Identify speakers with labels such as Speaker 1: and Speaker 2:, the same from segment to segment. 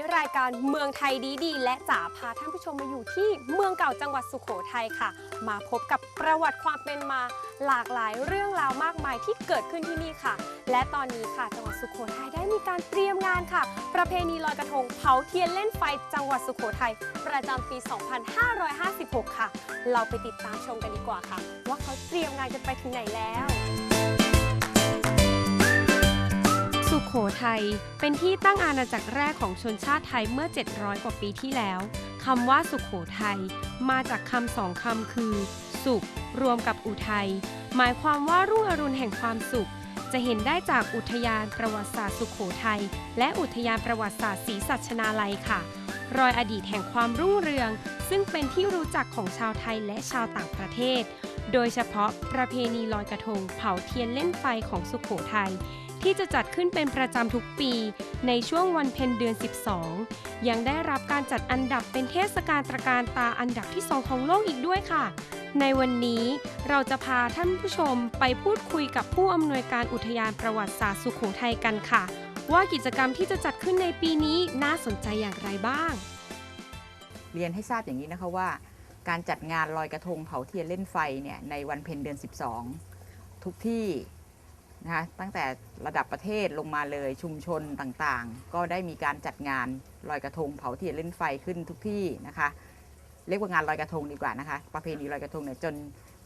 Speaker 1: ้รายการเมืองไทยดีดีๆ และจ๋าพาท่านผู้ชมมาอยู่ที่เมืองเก่าจังหวัดสุโขทัยค่ะ มาพบกับประวัติความเป็นมาหลากหลายเรื่องราวมากมายที่เกิดขึ้นที่นี่ค่ะ และตอนนี้ค่ะจังหวัดสุโขทัยได้มีการเตรียมงานค่ะ ประเพณีลอยกระทงเผาเทียนเล่นไฟจังหวัดสุโขทัยประจำปี 2556 ค่ะ เราไปติดตามชมกันดีกว่าค่ะ ว่าเขาเตรียมงานกันไปถึงไหนแล้ว สุขโขทัยเป็นที่ตั้งอาณาจักรแรกของชนชาติไทยเมื่อ 700 กว่าปีที่แล้วคำว่าสุขโขทัยมาจากคำสองคำคือ สุข รวมกับอุทัย หมายความว่ารุ่งอรุณแห่งความสุข จะเห็นได้จากอุทยานประวัติศาสตร์สุขโขทัยและอุทยานประวัติศาสตร์ศรีสัชนาลัยค่ะ รอยอดีตแห่งความรุ่งเรือง ซึ่งเป็นที่รู้จักของชาวไทยและชาวต่างประเทศ โดยเฉพาะประเพณีลอยกระทง เผาเทียนเล่นไฟของสุขโขทัย ที่จะจัดขึ้นเป็นประจำทุกปี ในช่วงวันเพ็ญเดือน 12 ยังได้รับการจัดอันดับเป็นเทศกาลตระการตาอันดับที่ 2 ของโลกอีกด้วยค่ะ ในวันนี้เราจะพาท่านผู้ชมไปพูดคุยกับผู้อำนวยการอุทยานประวัติศาสตร์สุขโขทัยกันค่ะ ว่ากิจกรรมที่จะจัดขึ้นในปีนี้น่าสนใจอย่างไรบ้าง
Speaker 2: เรียนให้ทราบอย่างนี้นะคะว่า การจัดงานลอยกระทงเผาเทียนเล่นไฟเนี่ยในวันเพ็ญเดือน 12 ทุกที่ นะคะตั้งแต่ระดับประเทศลงมาเลยชุมชนต่างๆ ก็ได้มีการจัดงานลอยกระทงเผาเทียนเล่นไฟขึ้นทุกที่นะคะ เรียกว่างานลอยกระทงดีกว่านะคะ ประเพณีลอยกระทงเนี่ยจน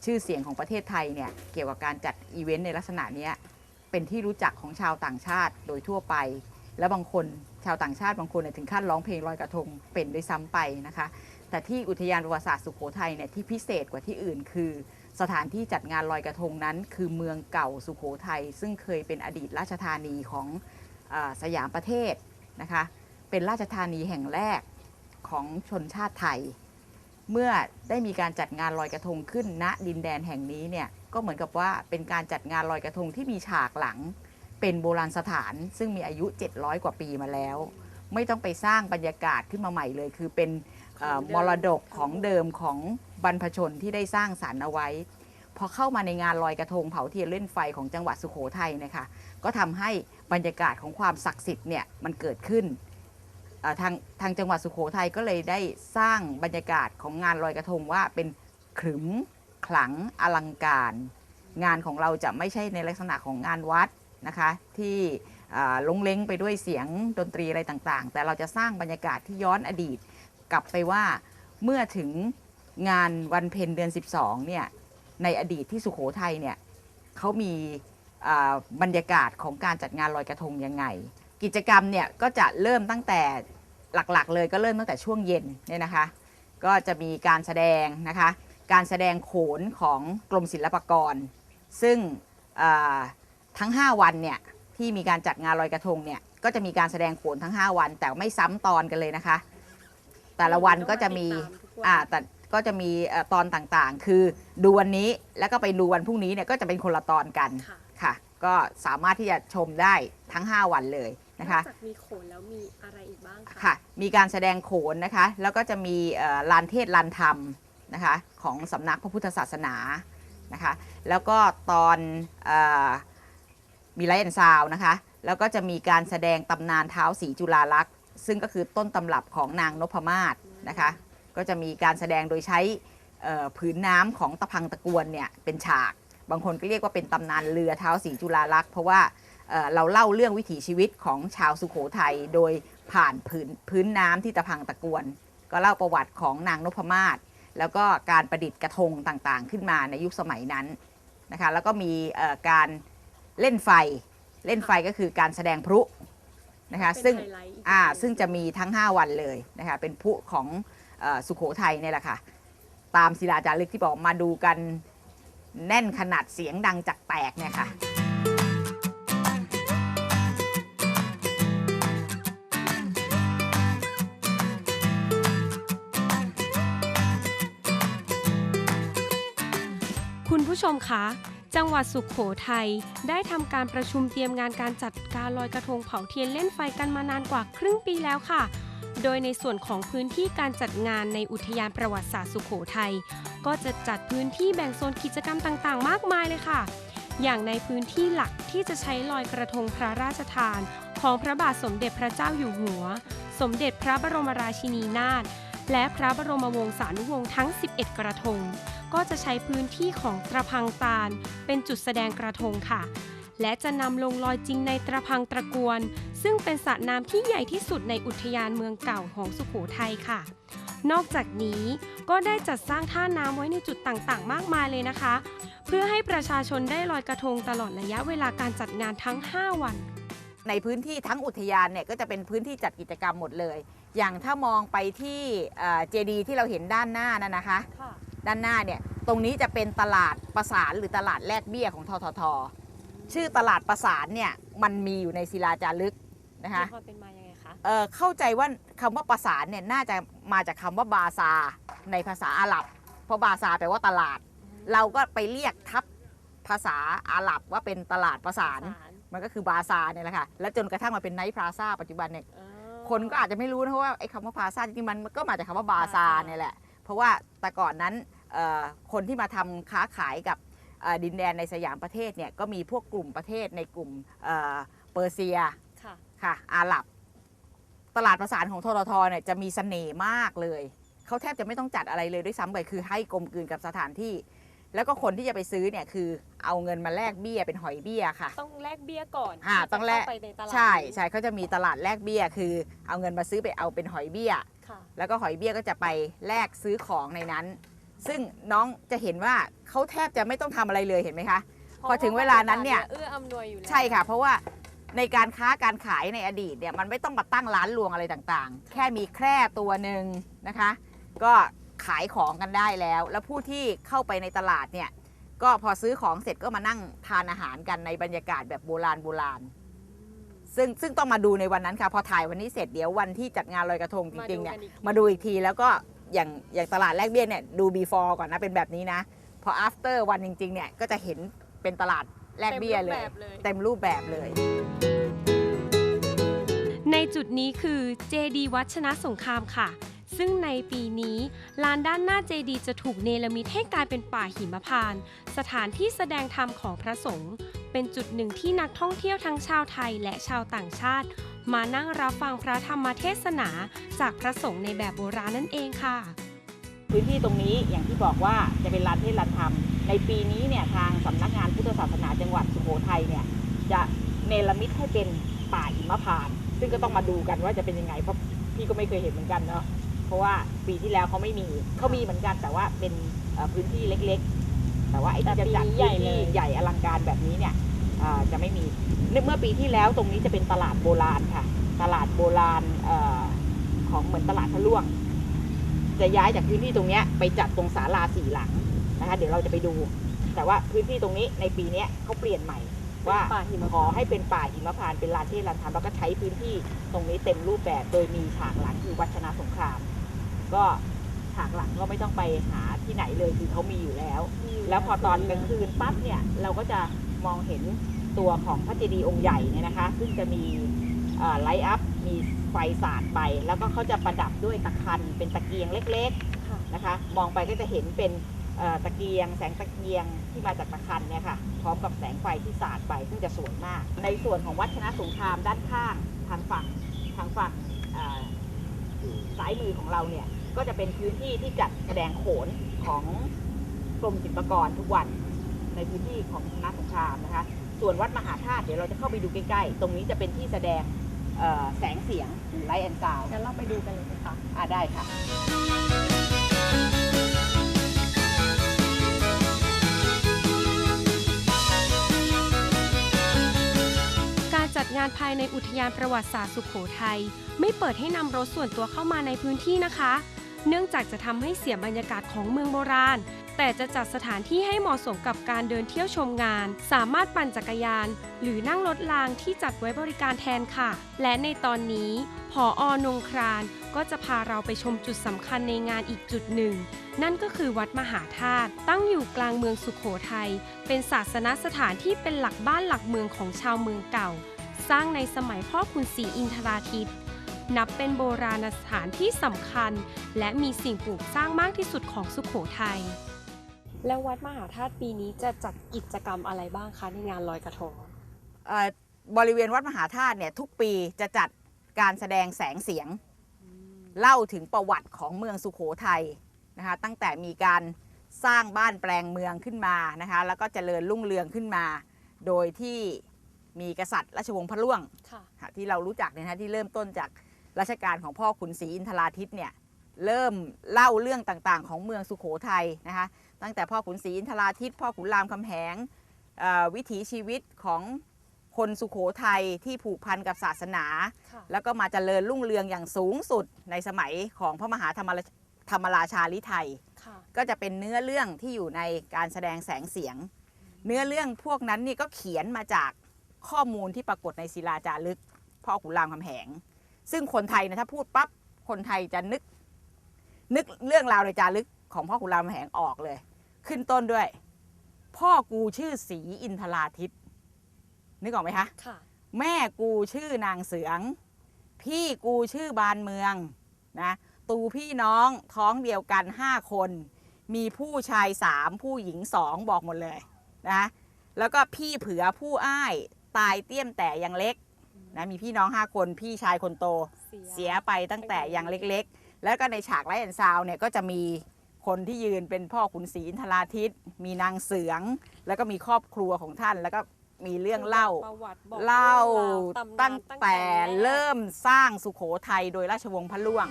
Speaker 2: ชื่อเสียงของประเทศไทยเนี่ยเกี่ยวกับการจัดอีเวนต์ในลักษณะนี้เป็นที่รู้จักของชาวต่างชาติโดยทั่วไป แล้วบางคนชาวต่างชาติบางคนเนี่ยถึงขั้นร้องเพลงลอยกระทงเป็นด้วยซ้ำไปนะคะ แต่ที่อุทยานประวัติศาสตร์สุโขทัยเนี่ยที่พิเศษกว่าที่อื่นคือ สถานที่จัดงานลอยกระทงนั้น คือเมืองเก่าสุโขทัยซึ่งเคยเป็นอดีตราชธานีของอสยามประเทศนะคะเป็นราชธานีแห่งแรกของชนชาติไทย เมื่อได้มีการจัดงานลอยกระทงขึ้นณดินแดนแห่งนี้เนี่ยก็เหมือนกับว่าเป็นการจัดงานลอยกระทงที่มีฉากหลัง เป็นโบราณสถาน ซึ่งมีอายุ 700 กว่าปีมาแล้ว ไม่ต้องไปสร้างบรรยากาศขึ้นมาใหม่เลย คือเป็น
Speaker 1: ม
Speaker 2: รดกของเดิมของ บรรพชนที่ได้สร้างสรรค์เอาไว้ พอเข้ามาในงานลอยกระทงเผาเทียนเล่นไฟของจังหวัดสุโขทัยนะคะก็ทำให้บรรยากาศของความศักดิ์สิทธิ์เนี่ยมันเกิดขึ้นทางทางจังหวัดสุโขทัยก็เลยได้สร้างบรรยากาศของงานลอยกระทงว่าเป็นขรึมขลังอลังการ งานของเราจะไม่ใช่ในลักษณะของงานวัดนะคะที่ลงเล้งไปด้วยเสียงดนตรีอะไรต่างๆ แต่เราจะสร้างบรรยากาศที่ย้อนอดีต กลับไปว่าเมื่อถึง งานวันเพ็ญเดือน 12เนี่ยในอดีตที่สุโขทัยเนี่ยเขามีอ่าบรรยากาศของการจัดงานลอยกระทงยังไง กิจกรรมเนี่ยก็จะเริ่มตั้งแต่หลักๆ เลยก็เริ่มตั้งแต่ช่วงเย็นเนี่ยนะคะ ก็จะมีการแสดงนะคะ การแสดงโขนของกรมศิลปากร ซึ่งอ่าทั้ง 5 วันเนี่ยที่มีการจัดงานลอยกระทงเนี่ยก็จะมีการแสดงโขนทั้ง 5 วัน แต่ไม่ซ้ำตอนกันเลยนะคะ แต่ละวันก็จะมีอ่าแต่ ก็จะมีเอ่อตอนต่างๆ คือดูวันนี้แล้วก็ไปดูวันพรุ่งนี้เนี่ยก็จะเป็นคนละตอนกัน
Speaker 1: ค่ะ
Speaker 2: ค่ะก็สามารถที่จะชมได้ทั้ง 5 วันเลยนะคะ
Speaker 1: นอกจากมีโขนแล้วมีอะไรอีกบ้างคะ
Speaker 2: ค่ะ มีการแสดงโขนนะคะ แล้วก็จะมีเอ่อลานเทศลานธรรมนะคะ ของสำนักพระพุทธศาสนานะคะ แล้วก็ตอนเออมีไลท์แอนซาวนะคะ แล้วก็จะมีการแสดงตำนานเท้าสีจุฬาลักษณ์ซึ่งก็คือต้นตำรับของนางนพมาศนะคะ ก็จะมีการแสดงโดยใช้เอ่อผืนน้ำของตะพังตะกวนเนี่ยเป็นฉาก บางคนก็เรียกว่าเป็นตำนานเรือเท้าสีจุฬาลักษณ์เพราะว่าเอ่อเราเล่าเรื่องวิถีชีวิตของชาวสุโขทัยโดยผ่านพื้นพื้นน้ำที่ตะพังตะกวน ก็เล่าประวัติของนางนพมาศแล้วก็การประดิษฐ์กระทงต่างๆ ขึ้นมาในยุคสมัยนั้นนะคะแล้วก็มีเอ่อการเล่นไฟเล่นไฟก็คือการแสดงพลุนะคะ
Speaker 1: เป็น
Speaker 2: ซึ่ง
Speaker 1: ไฮไลท์อีก
Speaker 2: อ่า
Speaker 1: อย่างหนึ่ง
Speaker 2: ซึ่งจะมีทั้ง 5 วันเลยนะคะเป็นพลุของ สุโขทัยเนี่ยแหละค่ะ ตามศิลาจารึกที่บอกมาดูกันแน่นขนาดเสียงดังจากแตกเนี่ยค่ะ
Speaker 1: คุณผู้ชมคะ จังหวัดสุขโขทัยได้ทำการประชุมเตรียมงานการจัดการลอยกระทงเผาเทียนเล่นไฟกันมานานกว่าครึ่งปีแล้วค่ะ โดยในส่วนของพื้นที่การจัดงานในอุทยานประวัติศาสตร์สุขโขทัยก็จะจัดพื้นที่แบ่งโซนกิจกรรมต่างๆ มากมายเลยค่ะ อย่างในพื้นที่หลักที่จะใช้ลอยกระทงพระราชทานขของพระบาทสมเด็จพระเจ้าอยู่หัว สมเด็จพระบรมราชินีนาถและพระบรมวงศานุวงศ์ทั้ง 11 กระทง ก็จะใช้พื้นที่ของตระพังตาล เป็นจุดแสดงกระทงค่ะ และจะนำลงลอยจริงในตระพังตระกวน ซึ่งเป็นสระน้ำที่ใหญ่ที่สุดในอุทยานเมืองเก่าของสุโขทัยค่ะ นอกจากนี้ก็ได้จัดสร้างท่าน้ำไว้ในจุดต่างๆ มากมายเลยนะคะ เพื่อให้ประชาชนได้ลอยกระทงตลอดระยะเวลาการจัดงานทั้ง 5 วัน
Speaker 2: ในพื้นที่ทั้งอุทยานเนี่ยก็จะเป็นพื้นที่จัดกิจกรรมหมดเลย อย่างถ้ามองไปที่เจดีที่เราเห็นด้านหน้านั่นนะคะด้านหน้าเนี่ยตรงนี้จะเป็นตลาดประสานหรือตลาดแลกเบี้ยของททท ชื่อตลาดประสานเนี่ยมันมีอยู่ในศิลาจารึกนะคะ
Speaker 1: มีความเป็นมายังไงคะ
Speaker 2: เอ่อเข้าใจว่าคำว่าประสานเนี่ยน่าจะมาจากคำว่าบาซาในภาษาอาหรับ เพราะบาซาแปลว่าตลาด เราก็ไปเรียกทับภาษาอาหรับว่าเป็นตลาดประสาน มันก็คือบาซาเนี่ยแหละค่ะ แล้วจนกระทั่งมาเป็นไนท์พลาซ่าปัจจุบันเนี่ยคนก็อาจจะไม่รู้นะเพราะว่าไอ้คำว่าพลาซ่าจริงๆมันก็มาจากคำว่าบาซา
Speaker 1: บาซา
Speaker 2: เนี่ยแหละ เพราะว่าแต่ก่อนนั้นเอ่อคนที่มาทำค้าขายกับเอ่อ ดินแดนในสยามประเทศเนี่ยก็มีพวกกลุ่มประเทศในกลุ่มเอ่อเปอร์เซีย
Speaker 1: ค่ะ
Speaker 2: ค่ะอาหรับ ตลาดประสานของทททเนี่ยจะมีเสน่ห์มากเลย เขาแทบจะไม่ต้องจัดอะไรเลยด้วยซ้ำไปคือให้กลมกลืนกับสถานที่ แล้วก็คนที่จะไปซื้อเนี่ยคือเอาเงินมาแลกเบี้ยเป็นหอยเบี้ยค่ะ
Speaker 1: ต้องแลกเบี้ยก่อน
Speaker 2: อ่า
Speaker 1: ที่จะ
Speaker 2: ต้องแลก
Speaker 1: เข้าไปในตลาด
Speaker 2: ใช่
Speaker 1: นี้
Speaker 2: ใช่เขาจะมีตลาดแลกเบี้ยคือ เอาเงินมาซื้อไปเอาเป็นหอยเบี้ย
Speaker 1: ค่ะ
Speaker 2: แล้วก็หอยเบี้ยก็จะไปแลกซื้อของในนั้น ซึ่งน้องจะเห็นว่าเขาแทบจะไม่ต้องทำอะไรเลยเห็นไหมคะ พอถึงเวลานั้นเนี่ย
Speaker 1: เอื้ออำนวยอยู่แล้ว
Speaker 2: ใช่ค่ะ เพราะว่าในการค้าการขายในอดีตเนี่ยมันไม่ต้องมาตั้งร้านรวงอะไรต่างๆ แค่มีแคร่ตัวหนึ่งนะคะ ก็ขายของกันได้แล้ว แล้วผู้ที่เข้าไปในตลาดเนี่ยก็พอซื้อของเสร็จก็มานั่งทานอาหารกันในบรรยากาศแบบโบราณโบราณ ซึ่งซึ่งต้องมาดูในวันนั้นค่ะ พอถ่ายวันนี้เสร็จเดี๋ยววันที่จัดงานลอยกระทงจริงๆเนี่ยมาดูอีกทีแล้วก็ อย่างอย่างตลาดแลกเบี้ยเนี่ยดู before ก่อนนะเป็นแบบนี้นะ พอ after วันจริง ๆ เนี่ย ก็จะเห็นเป็นตลาดแลกเบี้ยเลย เต็มรูปแบบเลย
Speaker 1: ในจุดนี้คือเจดีวัดชนะสงครามค่ะ ซึ่งในปีนี้ลานด้านหน้าเจดีจะถูกเนรมิตให้กลายเป็นป่าหิมพานต์สถานที่แสดงธรรมของพระสงฆ์ เป็นจุดหนึ่งที่นักท่องเที่ยวทั้งชาวไทยและชาวต่างชาติ มานั่งรับฟังพระธรรมเทศนาจากพระสงฆ์ในแบบโบราณนั่นเองค่ะ
Speaker 2: พื้นที่ตรงนี้อย่างที่บอกว่าจะเป็นลานเทศลานธรรม ในปีนี้เนี่ยทางสำนักงานพุทธศาสนาจังหวัดสุโขทัยเนี่ยจะเนรมิตให้เป็นป่าหิมพานต์ซึ่งก็ต้องมาดูกันว่าจะเป็นยังไงเพราะพี่ก็ไม่เคยเห็นเหมือนกันเนาะเพราะว่าปีที่แล้วเขาไม่มีเขามีเหมือนกันแต่ว่าเป็นพื้นที่เล็ก แต่ว่าไอ้ที่จะจัด
Speaker 1: แต่ปีนี้ใหญ่
Speaker 2: พื้น
Speaker 1: เล
Speaker 2: ที่
Speaker 1: ย
Speaker 2: ใหญ่อลังการแบบนี้เนี่ยอ่าจะไม่มีเมื่อปีที่แล้วตรงนี้จะเป็นตลาดโบราณค่ะ ตลาดโบราณเออของเหมือนตลาดพะล่วง จะย้ายจากพื้นที่ตรงเนี้ยไปจัดตรงศาลาสี่หลังนะคะเดี๋ยวเราจะไปดู แต่ว่าพื้นที่ตรงนี้ในปีเนี้ยเขาเปลี่ยนใหม่ว่า
Speaker 1: ป่าหิม
Speaker 2: ขอให้เป็นป่าหิมพานต์เป็นลานเทศลานธรรมแล้วก็ใช้พื้นที่ตรงนี้เต็มรูปแบบ โดยมีฉากหลังคือวัดชนะสงคราม ก็ ฉากหลังก็ไม่ต้องไปหาที่ไหนเลยคือเขามีอยู่แล้ว แล้วพอตอนกลางคืนปั๊บเนี่ยเราก็จะมองเห็นตัวของพระเจดีย์องค์ใหญ่เนี่ยนะคะ ซึ่งจะมีไลท์อัพมีไฟสาดไป แล้วก็เขาจะประดับด้วยตะคันเป็นตะเกียงเล็ก
Speaker 1: ค่ะ
Speaker 2: ๆนะคะ มองไปก็จะเห็นเป็นเอ่อตะเกียง แสงตะเกียงที่มาจากตะคันเนี่ยค่ะพร้อมกับแสงไฟที่สาดไปซึ่งจะสวยมาก ในส่วนของวัดชนะสงครามด้านข้างทางฝั่งทางฝั่งเอ่อซ้ายมือของเราเนี่ย ก็จะเป็นพื้นที่ที่จัดแสดงโขนของกรมศิลปากรทุกวันในพื้นที่ของคณะสงครามนะคะ ส่วนวัดมหาธาตุเดี๋ยวเราจะเข้าไปดูใกล้ๆ ตรงนี้จะเป็นที่แสดงเอ่อแสงเสียงหรือไลท์แอนซาว
Speaker 1: งั้นเราไปดูกันเลยค่ะ
Speaker 2: อ่าได้ค่ะ
Speaker 1: การจัดงานภายในอุทยานประวัติศาสตร์สุขโขทัยไม่เปิดให้นำรถส่วนตัวเข้ามาในพื้นที่นะคะ เนื่องจากจะทำให้เสียบรรยากาศของเมืองโบราณ แต่จะจัดสถานที่ให้เหมาะสมกับการเดินเที่ยวชมงาน สามารถปั่นจักรยาน หรือนั่งรถรางที่จัดไว้บริการแทนค่ะ และในตอนนี้ผออนงครานก็จะพาเราไปชมจุดสำคัญในงานอีกจุดหนึ่ง นั่นก็คือวัดมหาธาตุตั้งอยู่กลางเมืองสุขโขทัยเป็นศาสนสถานที่เป็นหลักบ้านหลักเมืองของชาวเมืองเก่า สร้างในสมัยพ่อขุนศรีอินทราทิตย์ นับเป็นโบราณสถานที่สำคัญ และมีสิ่งปลูกสร้างมากที่สุดของสุขโขทัย แล้ววัดมหาธาตุปีนี้จะจัดกิจกรรมอะไรบ้างคะในงานลอยกระทง
Speaker 2: เอ่อบริเวณวัดมหาธาตุเนี่ยทุกปีจะจัดการแสดงแสงเสียง เล่าถึงประวัติของเมืองสุขโขทัยนะคะตั้งแต่มีการสร้างบ้านแปลงเมืองขึ้นมานะคะแล้วก็เจริญรุ่งเรืองขึ้นมา โดยที่มีกษัตริย์ราชวงศ์พระล่วง
Speaker 1: ค่ะ
Speaker 2: ค่ะที่เรารู้จักเนี่ยนะคะที่เริ่มต้นจาก รัชกาลของพ่อขุนศรีอินทราทิตเนี่ยเริ่มเล่าเรื่องต่างๆ ของเมืองสุขโขทัยนะคะตั้งแต่พ่อขุนศรีอินทราทิตพ่อขุนรามคำแหงเอ่อวิถีชีวิตของคนสุขโขทัยที่ผูกพันกับศาสนา
Speaker 1: ค่ะ
Speaker 2: แล้วก็มาเจริญรุ่งเรืองอย่างสูงสุดในสมัยของพระมหาธรรมราธรรมราชาลิไทย
Speaker 1: ค่ะ
Speaker 2: ก็จะเป็นเนื้อเรื่องที่อยู่ในการแสดงแสงเสียง เนื้อเรื่องพวกนั้นนี่ก็เขียนมาจากข้อมูลที่ปรากฏในศิลาจารึกพ่อขุนรามคำแหง ซึ่งคนไทยนะถ้าพูดปั๊บคนไทยจะนึก นึกเรื่องราวในจารึกของพ่อขุนรามคำแหงออกเลย ขึ้นต้นด้วย พ่อกูชื่อศรีอินทราทิตนึกออกไหมคะ
Speaker 1: ค่ะ
Speaker 2: แม่กูชื่อนางเสือง พี่กูชื่อบานเมืองนะตูพี่น้องท้องเดียวกัน5คน มีผู้ชาย3ผู้หญิง2บอกหมดเลยนะแล้วก็พี่เผือผู้อ้ายตายเตี้ยมแต่ยังเล็ก นะมีพี่น้อง 5 คนพี่ชายคนโตเสียไปตั้งแต่ยังเล็กๆ แล้วก็ในฉากไลท์แอนด์ซาวน์เนี่ยก็จะมีคนที่ยืนเป็นพ่อขุนศรีอินทราทิตมีนางเสือง แล้วก็มีครอบครัวของท่านแล้วก็มีเรื่องเล่า
Speaker 1: ประวัติบอก
Speaker 2: เล่า
Speaker 1: รื่องราวตำนาน
Speaker 2: ตั้งแต่
Speaker 1: แรก
Speaker 2: เริ่มสร้างสุขโขทัยโดยราชวงศ์พระล่วง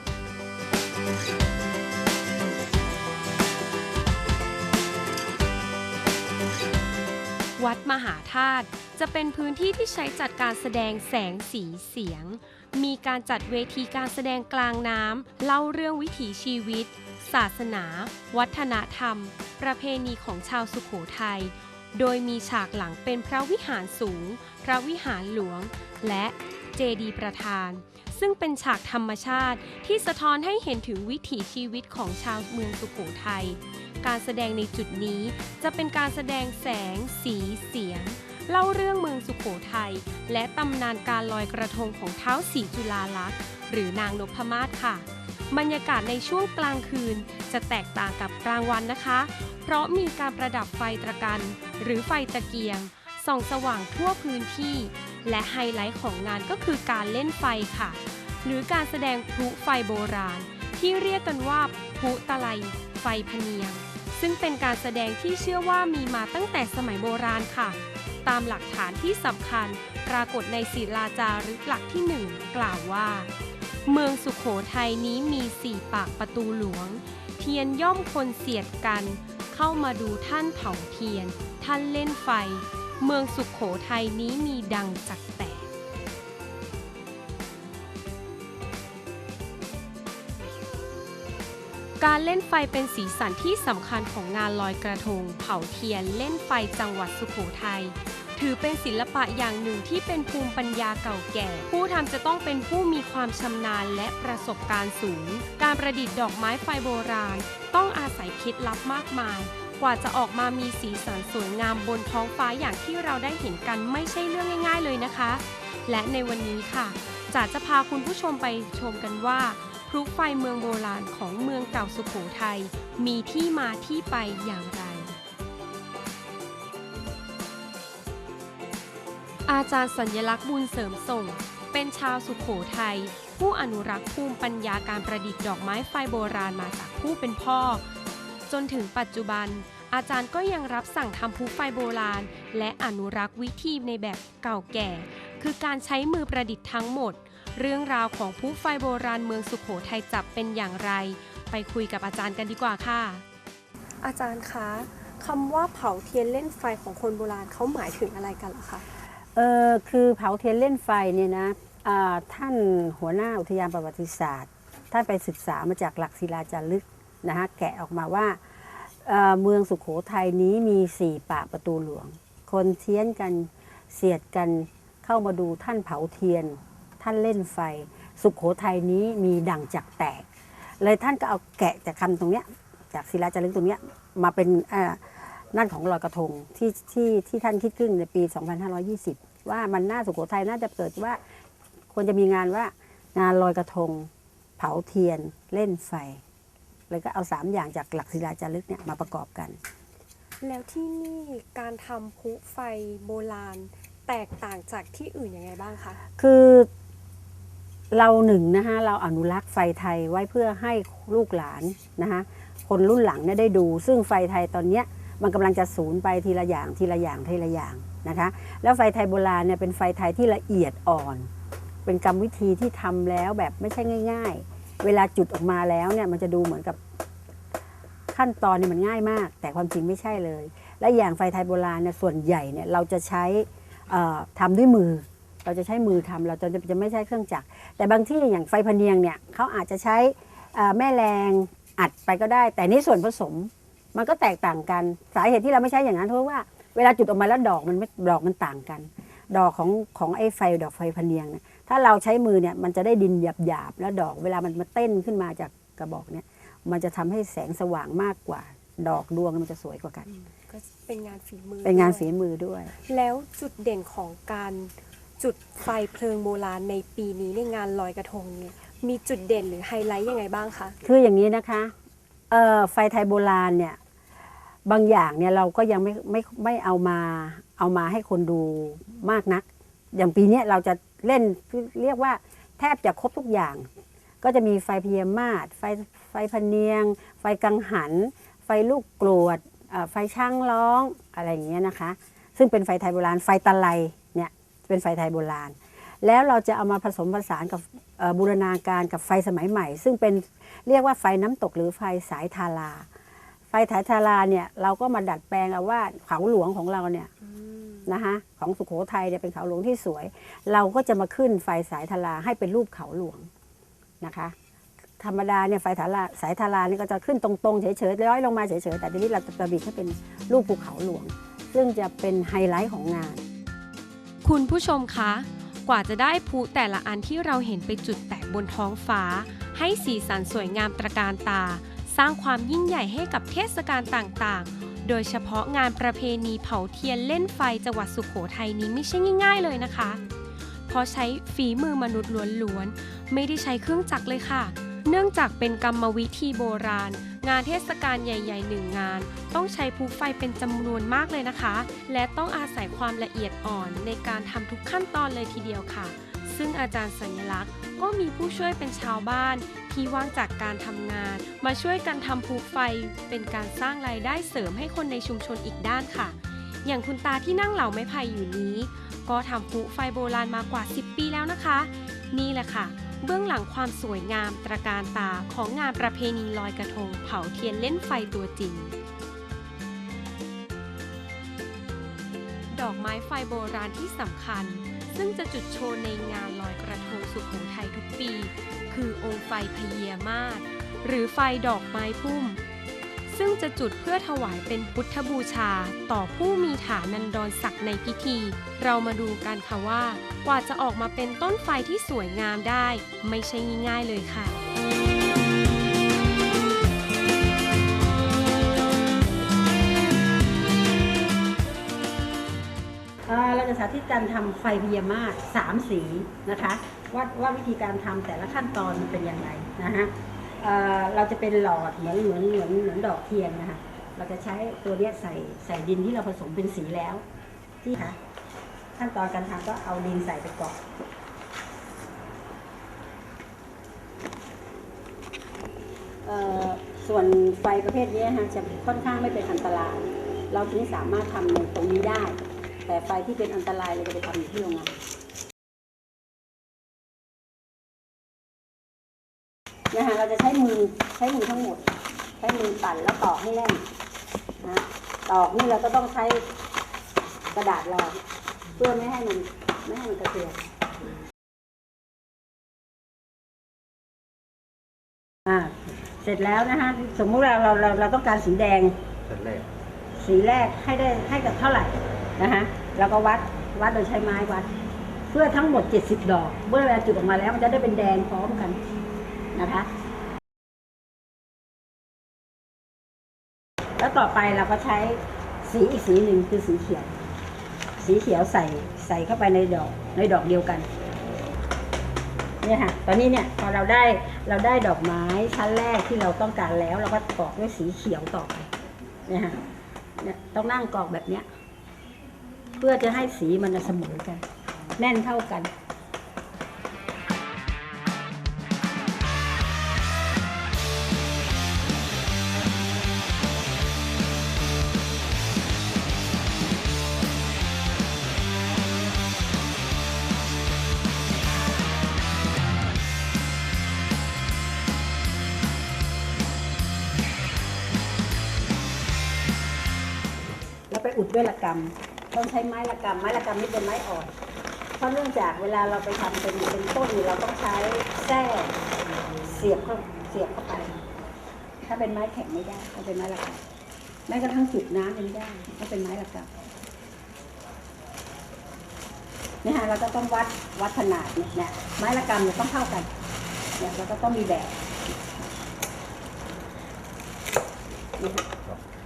Speaker 1: วัดมหาธาตุจะเป็นพื้นที่ที่ใช้จัดการแสดงแสงสีเสียง มีการจัดเวทีการแสดงกลางน้ำเล่าเรื่องวิถีชีวิต ศาสนา วัฒนธรรม ประเพณีของชาวสุขโขทัยโดยมีฉากหลังเป็นพระวิหารสูง พระวิหารหลวง และเจดีย์ประธาน ซึ่งเป็นฉากธรรมชาติที่สะท้อนให้เห็นถึงวิถีชีวิตของชาวเมืองสุโขทัย การแสดงในจุดนี้จะเป็นการแสดงแสง สีเสียง เล่าเรื่องเมืองสุขโขทัย และตำนานการลอยกระทงของเท้าสีจุฬาลักษณ์หรือนางนพมาศค่ะ บรรยากาศในช่วงกลางคืนจะแตกต่างกับกลางวันนะคะ เพราะมีการประดับไฟตะกัน หรือไฟตะเกียงส่องสว่างทั่วพื้นที่ และไฮไลท์ของงานก็คือการเล่นไฟค่ะ หรือการแสดงพลุไฟโบราณ ที่เรียกกันว่าพลุตะไลไฟพเนียง ซึ่งเป็นการแสดงที่เชื่อว่ามีมาตั้งแต่สมัยโบราณค่ะ ตามหลักฐานที่สำคัญปรากฏในศิลาจารึกหลักที่หนึ่งกล่าวว่า เมืองสุขโขทัยนี้มีสี่ปากประตูหลวง เทียนย่อมคนเสียดกัน เข้ามาดูท่านเผาเทียน ท่านเล่นไฟ เมืองสุขโขทัยนี้มีดังจักแตก การเล่นไฟเป็นสีสันที่สำคัญของงานลอยกระทง เผาเทียนเล่นไฟจังหวัดสุโขทัยถือเป็นศิลปะอย่างหนึ่งที่เป็นภูมิปัญญาเก่าแก่ ผู้ทำจะต้องเป็นผู้มีความชำนาญและประสบการณ์สูง การประดิษฐ์ดอกไม้ไฟโบราณ ต้องอาศัยคล็ดลับมากมาย ว่าจะออกมามีสีสันสวยงามบนท้องฟ้าอย่างที่เราได้เห็นกันไม่ใช่เรื่องง่าย ๆเลยนะคะ และในวันนี้ค่ะจ๋าจะพาคุณผู้ชมไปชมกันว่าพลุไฟเมืองโบราณของเมืองเก่าสุโขทัยมีที่มาที่ไปอย่างไร อาจารย์สัญลักษณ์บุญเสริมส่ง เป็นชาวสุขโขทัยผู้อนุรักษ์ภูมิปัญญาการประดิษฐ์ดอกไม้ไฟโบราณมาจากผู้เป็นพ่อ จนถึงปัจจุบัน อาจารย์ก็ยังรับสั่งทำพลุไฟโบราณ และอนุรักษ์วิธีในแบบเก่าแก่ คือการใช้มือประดิษฐ์ทั้งหมด เรื่องราวของพลุไฟโบราณเมืองสุขโขทัยจับเป็นอย่างไร ไปคุยกับอาจารย์กันดีกว่าค่ะ
Speaker 3: อาจารย์คะคำว่าเผาเทียนเล่นไฟของคนโบราณเขาหมายถึงอะไรกันเหรอคะ
Speaker 4: เออคือเผาเทียนเล่นไฟเนี่ยนะอ่าท่านหัวหน้าอุทยานประวัติศาสตร์ ท่านไปศึกษามาจากหลักศิลาจารึกนะฮะแกะออกมาว่า เมืองสุขโขทัยนี้มีสี่ปากประตูหลวง คนเทียนกันเสียดกันเข้ามาดูท่านเผาเทียน ท่านเล่นไฟ สุขโขทัยนี้มีดั่งจักแตก เลยท่านก็เอาแกะจากคำตรงเนี้ยจากศิลาจารึกตรงเนี้ยมาเป็นนั่นของลอยกระทงที่ที่ที่ท่านคิดขึ้นในปี 2520 ว่ามันน่าสุโขทัยน่าจะเกิดว่าควรจะมีงานว่างานลอยกระทง เผาเทียนเล่นไฟ เลยก็เอาสามอย่างจากหลักศิลาจารึกเนี่ยมาประกอบกัน
Speaker 3: แล้วที่นี่การทำพลุไฟโบราณแตกต่างจากที่อื่นยังไงบ้างคะ
Speaker 4: คือเราหนึ่งนะคะเราอนุรักษ์ไฟไทยไว้เพื่อให้ลูกหลานนะคะคนรุ่นหลังเนี่ยได้ดู ซึ่งไฟไทยตอนเนี้ยมันกำลังจะสูญไปทีละอย่างทีละอย่างทีละอย่างนะคะ แล้วไฟไทยโบราณเนี่ยเป็นไฟไทยที่ละเอียดอ่อน เป็นกรรมวิธีที่ทำแล้วแบบไม่ใช่ง่าย ๆ เวลาจุดออกมาแล้วเนี่ยมันจะดูเหมือนกับ ขั้นตอนเนี่ยมันง่ายมาก แต่ความจริงไม่ใช่เลย และอย่างไฟไทยโบราณเนี่ยส่วนใหญ่เนี่ยเราจะใช้เอ่อทำด้วยมือ เราจะใช้มือทำเราจะจะไม่ใช้เครื่องจักร แต่บางที่อย่างไฟพเนียงเนี่ยเขาอาจจะใช้แม่แรงอัดไปก็ได้ แต่นี่ส่วนผสมมันก็แตกต่างกันสาเหตุที่เราไม่ใช้อย่างนั้นเพราะว่าเวลาจุดออกมาแล้วดอกมันไม่ดอกมันต่างกัน ดอกของของไอ้ไฟดอกไฟพเนียงเนี่ยถ้าเราใช้มือเนี่ยมันจะได้ดินหยาบๆแล้วดอกเวลามันมาเต้นขึ้นมาจากกระบอกเนี่ย มันจะทำให้แสงสว่างมากกว่า ดอกดวงมันจะสวยกว่ากัน
Speaker 3: ก็เป็นงานฝีมือ
Speaker 4: เป็นงาน
Speaker 3: ด้วย
Speaker 4: ฝีมือด้วย
Speaker 3: แล้วจุดเด่นของการจุดไฟเพลิงโบราณในปีนี้ในงานลอยกระทงเนี่ยมีจุดเด่นหรือไฮไลท์ยังไงบ้างคะ
Speaker 4: คืออย่างนี้นะคะเอ่อไฟไทยโบราณเนี่ยบางอย่างเนี่ยเราก็ยังไม่ไม่ไม่เอามาเอามาให้คนดูมากนัก อย่างปีเนี้ยเราจะเล่นเรียกว่าแทบจะครบทุกอย่าง ก็จะมีไฟพยามาศไฟไฟพเนียง ไฟกังหัน ไฟลูกกรวดไฟช่างร้องอะไรอย่างเงี้ยนะคะ ซึ่งเป็นไฟไทยโบราณ ไฟตะไลเนี่ยเป็นไฟไทยโบราณ แล้วเราจะเอามาผสมผสานกับบูรณาการกับไฟสมัยใหม่ ซึ่งเป็นเรียกว่าไฟน้ำตกหรือไฟสายทาราไฟสายทาราเนี่ยเราก็มาดัดแปลงเอาว่าเขาหลวงของเราเนี่ยนะคะของสุโขทัยเนี่ยเป็นเขาหลวงที่สวย เราก็จะมาขึ้นไฟสายทาราให้เป็นรูปเขาหลวง นะคะ ธรรมดาเนี่ยไฟทาราสายทารานี่ก็จะขึ้นตรงๆเฉยๆร้อยลงมาเฉยๆแต่ทีนี้เราจะประดิษฐ์ให้เป็นรูปภูเขาหลวง ซึ่งจะเป็นไฮไลท์ของงาน
Speaker 1: คุณผู้ชมคะ กว่าจะได้พลุแต่ละอันที่เราเห็นไปจุดแตกบนท้องฟ้า ให้สีสันสวยงามตระการตา สร้างความยิ่งใหญ่ให้กับเทศกาลต่างๆโดยเฉพาะงานประเพณีเผาเทียนเล่นไฟจังหวัดสุโขทัยนี้ไม่ใช่ง่าย ๆ เลยนะคะ ราะใช้ฝีมือมนุษย์ล้วนๆ ไม่ได้ใช้เครื่องจักรเลยค่ะ เนื่องจากเป็นกรรมวิธีโบราณ งานเทศกาลใหญ่ๆหนึ่งงาน ต้องใช้พลุไฟเป็นจำนวนมากเลยนะคะ และต้องอาศัยความละเอียดอ่อนในการทำทุกขั้นตอนเลยทีเดียวค่ะ ซึ่งอาจารย์สัญลักษณ์ ก็มีผู้ช่วยเป็นชาวบ้านที่ว่างจากการทำงาน มาช่วยกันทำพลุไฟ เป็นการสร้างรายได้เสริมให้คนในชุมชนอีกด้านค่ะ อย่างคุณตาที่นั่งเหล่าไม้ไผ่อยู่นี้ ก็ทำพลุไฟโบราณมากว่า 10 ปีแล้วนะคะ นี่แหละค่ะ เบื้องหลังความสวยงามตระการตาของงานประเพณีลอยกระทง เผาเทียนเล่นไฟตัวจริง ดอกไม้ไฟโบราณที่สำคัญ ซึ่งจะจุดโชว์ในงานลอยกระทงสุโขทัยทุกปี คือองค์ไฟพเยมาศหรือไฟดอกไม้พุ่ม ซึ่งจะจุดเพื่อถวายเป็นพุทธบูชา ต่อผู้มีฐานันดรศักดิ์ในพิธี เรามาดูกันค่ะว่า กว่าจะออกมาเป็นต้นไฟที่สวยงามได้ ไม่ใช่ง่ายๆเลยค่ะ
Speaker 4: เราจะสาธิตการทำไฟพยามาสามสีนะคะว่าว่าวิธีการทำแต่ละขั้นตอนมันเป็นยังไงนะฮะ เราจะเป็นหลอดเหมือนเหมือนเหมือนเหมือนดอกเทียนนะคะเราจะใช้ตัวเนี้ยใส่ใส่ดินที่เราผสมเป็นสีแล้วที่ค่ะขั้นตอนการทำก็เอาดินใส่ไปก่อนส่วนไฟประเภทนี้ฮะจะค่อนข้างไม่เป็นอันตราย เราถึงสามารถทำในตรงนี้ได้ แต่ไฟที่เป็นอันตรายเราจะไปทำอยู่ที่โรงงาน นะคะเราจะใช้มือใช้มือทั้งหมด ใช้มือปั่นแล้วตอกให้แน่นนะตอกนี่เราก็ต้องใช้กระดาษรองเพื่อไม่ให้มันไม่ให้มันกระเทือนอ่าเสร็จแล้วนะคะสมมุติเราเราเราเราต้องการสีแดง
Speaker 5: เสร็จแล้ว
Speaker 4: สีแรกให้ได้ให้กับเท่าไหร่นะคะแล้วก็วัดวัดโดยใช้ไม้วัด เพื่อทั้งหมด 70 ดอก เมื่อเวลาจุดออกมาแล้วมันจะได้เป็นแดงพร้อมกัน นะคะ แล้วต่อไปเราก็ใช้สีอีกสีหนึ่งคือสีเขียว สีเขียวใส่ใส่เข้าไปในดอกในดอกเดียวกันเนี่ยค่ะ ตอนนี้เนี่ยพอเราได้เราได้ดอกไม้ชั้นแรกที่เราต้องการแล้ว เราก็กรอกด้วยสีเขียวต่อไปเนี่ยค่ะเนี่ยต้องนั่งกรอกแบบเนี้ย เพื่อจะให้สีมันเสมอกัน แน่นเท่ากัน กำต้องใช้ไม้ระกำไม้ระกำนี่เป็นไม้อ่อนเพราะเนื่องจากเวลาเราไปทำเป็นเป็นต้นเราต้องใช้แส้เสียบเข้าเสียบเข้าไป ถ้าเป็นไม้แข็งไม่ได้ต้องเป็นไม้ระกำแม้กระทั่งจุดน้ำยังไม่ได้ต้องเป็นไม้ระกำเนี่ยฮะเราก็ต้องวัดวัดขนาดเนี่ยไม้ระกำเนี่ยต้องเท่ากันเนี่ยเราก็ต้องมีแบบ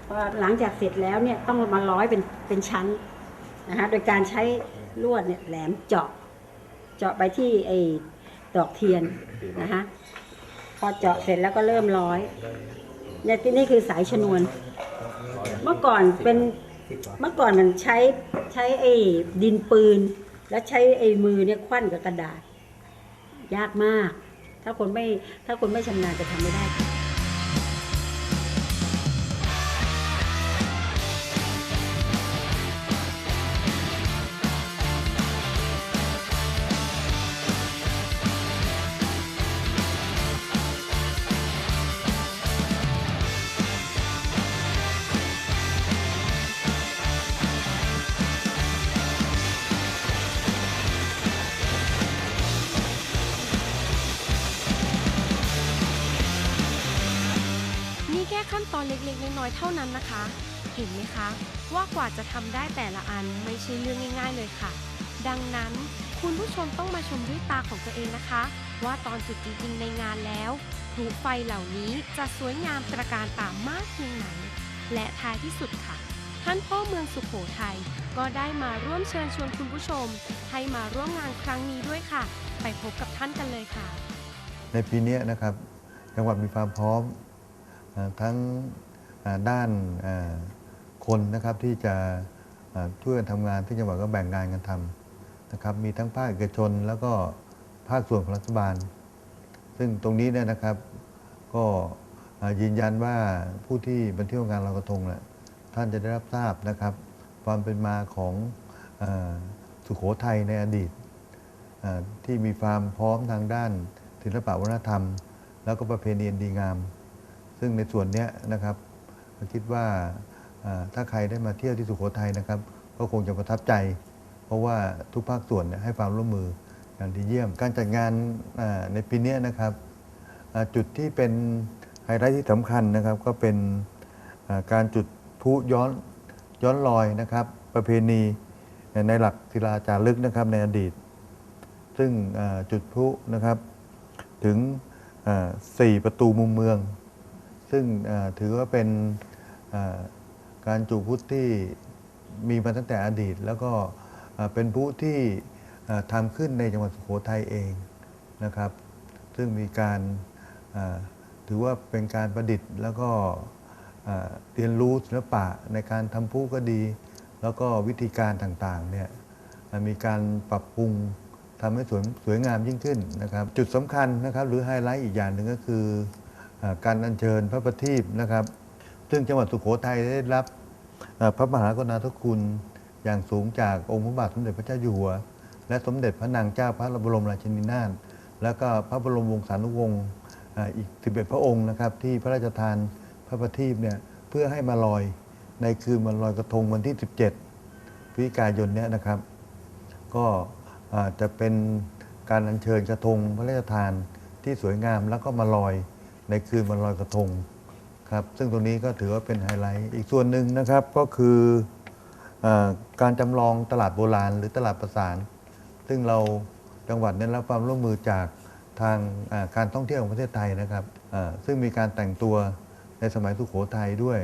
Speaker 4: พอหลังจากเสร็จแล้วเนี่ยต้องมาร้อยเป็นเป็นชั้นนะคะโดยการใช้ลวดเนี่ยแหลมเจาะ เจาะไปที่ไอ้ดอกเทียนนะคะพอเจาะเสร็จแล้วก็เริ่มร้อยเนี่ยที่นี่คือสายชนวน เมื่อก่อนเป็นเมื่อก่อนมันใช้ใช้ไอ้ดินปืน แล้วใช้ไอ้มือเนี่ยควันกับกระดาษ ยากมาก ถ้าคนไม่ถ้าคนไม่ชำนาญจะทำไม่ได้
Speaker 1: น้อยเท่านั้นนะคะ เห็นไหมคะว่ากว่าจะทำได้แต่ละอันไม่ใช่เรื่องง่าย ๆ เลยค่ะ ดังนั้นคุณผู้ชมต้องมาชมด้วยตาของตัวเองนะคะ ว่าตอนจุดจริงๆในงานแล้วพลุไฟเหล่านี้จะสวยงามตระการตามากเพียงไหน และท้ายที่สุดค่ะ ท่านพ่อเมืองสุขโขทัยก็ได้มาร่วมเชิญชวนคุณผู้ชม ให้มาร่วมงานครั้งนี้ด้วยค่ะ ไปพบกับท่านกันเลยค่ะ
Speaker 5: ในปีนี้นะครับจังหวัดมีความพร้อมทั้ง ด้านคนนะครับที่จะช่วยกันทำงานที่จังหวัดก็แบ่งงานกันทำนะครับ มีทั้งภาคเอกชนแล้วก็ภาคส่วนของรัฐบาล ซึ่งตรงนี้เนี่ยนะครับก็ยืนยันว่าผู้ที่มาเที่ยวงานลอยกระทงน่ะท่านจะได้รับทราบนะครับ ความเป็นมาของอสุขโขทัยในอดีตที่มีความพร้อมทางด้านศิลปะวัฒนธรรม แล้วก็ประเพณีดีงาม ซึ่งในส่วนนี้นะครับ คิดว่าถ้าใครได้มาเที่ยวที่สุโขทัยนะครับ ก็คงจะประทับใจ เพราะว่าทุกภาคส่วนให้ความร่วมมืออย่างดีเยี่ยม การจัดงานในปีนี้นะครับจุดที่เป็นไฮไลท์ที่สำคัญนะครับ ก็เป็นการจุดพุย้อนย้อนลอยนะครับ ประเพณีในหลักศิลาจารึกนะครับในอดีต ซึ่งจุดพุนะครับถึงเอ่อสี่ประตูมุมเมือง ซึ่งถือว่าเป็น การจุดพลุที่มีมาตั้งแต่อดีต แล้วก็เป็นพลุที่เอ่อทำขึ้นในจังหวัดสุโขทัยเองนะครับ ซึ่งมีการถือว่าเป็นการประดิษฐ์ แล้วก็เรียนรู้ศิลปะในการทำพุก็ดี แล้วก็วิธีการต่างๆเนี่ยมีการปรับปรุงทำให้สวยสวยงามยิ่งขึ้นนะครับ จุดสำคัญนะครับ หรือไฮไลท์อีกอย่างหนึ่งก็คืออการอัญเชิญพระประทีปนะครับ ซึ่งจังหวัดสุโขทัยได้รับพระมหากรุณาธิคุณอย่างสูงจากองค์พระบาทสมเด็จพระเจ้าอยู่หัว และสมเด็จพระนางเจ้าพระบรมราชินีนาถแล้วก็พระบรมวงศานุวงศ์อ่าอีก 11 พระองค์นะครับ ที่พระราชทานพระประทีปเนี่ยเพื่อให้มาลอยในคืนวันลอยกระทงวันที่ 17พฤศจิกายนเนี้ยนะครับ ก็จะเป็นการอัญเชิญกระทงพระราชทานที่สวยงามแล้วก็มาลอยในคืนวันลอยกระทง ครับซึ่งตรงนี้ก็ถือว่าเป็นไฮไลท์อีกส่วนหนึ่งนะครับก็คืออการจำลองตลาดโบราณหรือตลาดประสาน ซึ่งเราจังหวัดได้รับความร่วมมือจากทางการท่องเที่ยวของประเทศไทยนะครับซึ่งมีการแต่งตัวในสมัยสุโขทัยด้วย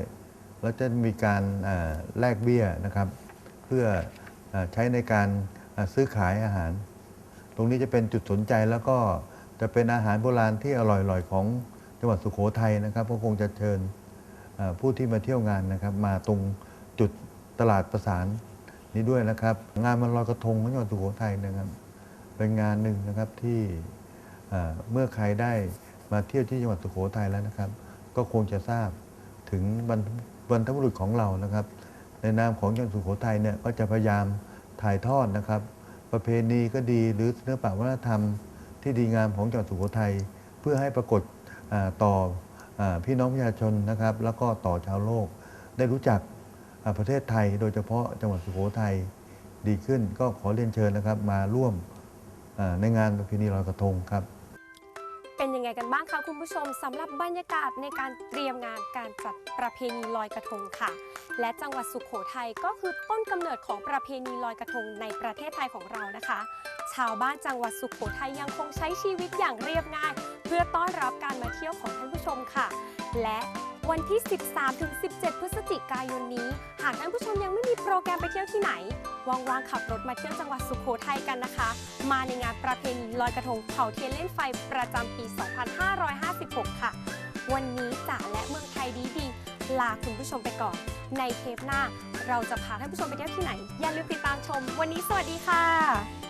Speaker 5: แล้วจะมีการแลกเบี้ยนะครับ เพื่ออใช้ในการซื้อขายอาหาร ตรงนี้จะเป็นจุดสนใจแล้วก็จะเป็นอาหารโบราณที่อร่อยๆของ จังหวัดสุโขทัยนะครับก็คงจะเชิญผู้ที่มาเที่ยวงานนะครับ มาตรงจุดตลาดประสานนี้ด้วยนะครับ งานมันลอยกระทงของจังหวัดสุโขทัยนะครับ เป็นงานหนึ่งนะครับที่เมื่อใครได้มาเที่ยวที่จังหวัดสุโขทัยแล้วนะครับ ก็คงจะทราบถึงบรรบรรพบุรุษของเรานะครับ ในนามของจังหวัดสุโขทัยเนี่ยก็จะพยายามถ่ายทอดนะครับ ประเพณีก็ดีหรือศิลปะวัฒนธรรมที่ดีงามของจังหวัดสุโขทัยเพื่อให้ปรากฏ ต่ออพี่น้องประชาชนนะครับ แล้วก็ต่อชาวโลก ได้รู้จักประเทศไทย โดยเฉพาะจังหวัดสุโขทัยดีขึ้น ก็ขอเรียนเชิญนะครับ มาร่วมในงานประเพณีลอยกระทงครับ
Speaker 1: เป็นยังไงกันบ้างคะคุณผู้ชมสำหรับบรรยากาศในการเตรียมงานการจัดประเพณีลอยกระทงค่ะ และจังหวัดสุขโขทัยก็คือต้นกำเนิดของประเพณีลอยกระทงในประเทศไทยของเรานะคะ ชาวบ้านจังหวัดสุขโขทัยยังคงใช้ชีวิตอย่างเรียบง่าย เพื่อต้อนรับการมาเที่ยวของท่านผู้ชมค่ะ และ วันที่ 13-17 พฤศจิกายนนี้ หากท่านผู้ชมยังไม่มีโปรแกรมไปเที่ยวที่ไหนว่างๆขับรถมาเที่ยวจังหวัดสุขโขทัยกันนะคะ มาในงานประเพณีลอยกระทงเผาเทียนเล่นไฟประจำปี 2556 ค่ะ วันนี้จ๋าและเมืองไทยดีดีๆลาคุณผู้ชมไปก่อน ในเทปหน้า เราจะพาท่านผู้ชมไปเที่ยวที่ไหน อย่าลืมติดตามชม วันนี้สวัสดีค่ะ